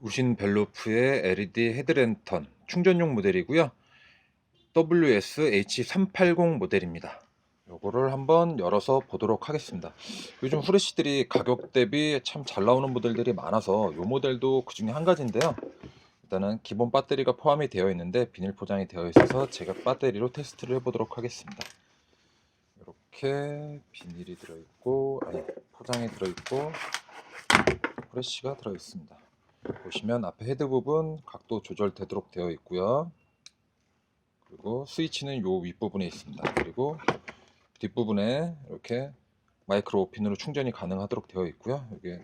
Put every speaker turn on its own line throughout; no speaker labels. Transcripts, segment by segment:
우신 벨로프의 LED 헤드랜턴 충전용 모델이고요. WSH380 모델입니다. 요거를 한번 열어서 보도록 하겠습니다. 요즘 후레쉬들이 가격 대비 참 잘 나오는 모델들이 많아서 요 모델도 그 중에 한 가지인데요. 일단은 기본 배터리가 포함이 되어 있는데 비닐 포장이 되어 있어서 제가 배터리로 테스트를 해보도록 하겠습니다. 이렇게 비닐이 들어있고 아니 포장이 들어있고 후레쉬가 들어있습니다. 보시면 앞에 헤드 부분 각도 조절되도록 되어 있고요. 그리고 스위치는 요 윗부분에 있습니다. 그리고 뒷부분에 이렇게 마이크로 오핀으로 충전이 가능하도록 되어 있고요. 여기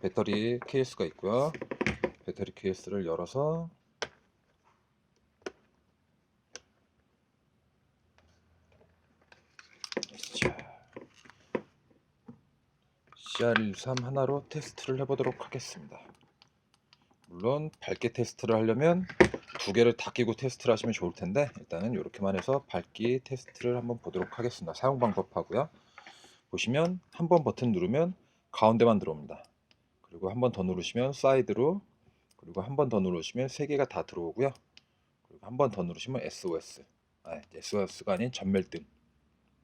배터리 케이스가 있고요. 배터리 케이스를 열어서 자, CR13 하나로 테스트를 해보도록 하겠습니다. 물론 밝기 테스트를 하려면 두 개를 다 끼고 테스트를 하시면 좋을 텐데 일단은 이렇게만 해서 밝기 테스트를 한번 보도록 하겠습니다. 사용 방법 하고요. 보시면 한 번 버튼 누르면 가운데만 들어옵니다. 그리고 한 번 더 누르시면 사이드로 그리고 한 번 더 누르시면 세 개가 다 들어오고요. 그리고 한 번 더 누르시면 SOS 아, SOS가 아닌 전멸등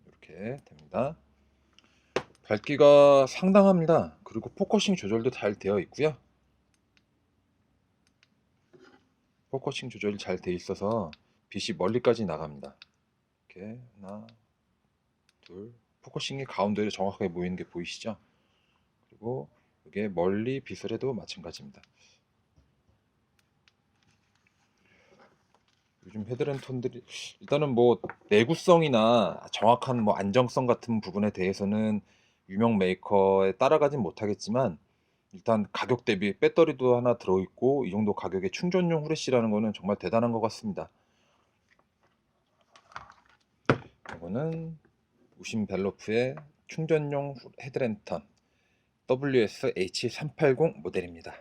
이렇게 됩니다. 밝기가 상당합니다. 그리고 포커싱 조절도 잘 되어 있고요. 포커싱 조절이 잘 돼 있어서 빛이 멀리까지 나갑니다. 이렇게 하나, 둘, 포커싱이 가운데로 정확하게 모이는 게 보이시죠? 그리고 이게 멀리 빛을 해도 마찬가지입니다. 요즘 헤드랜턴들이 일단은 뭐 내구성이나 정확한 뭐 안정성 같은 부분에 대해서는 유명 메이커에 따라가진 못하겠지만 일단 가격 대비 배터리도 하나 들어있고 이 정도 가격에 충전용 후레쉬라는 거는 정말 대단한 것 같습니다. 이거는 우신 벨로프의 충전용 헤드랜턴 WSH380 모델입니다.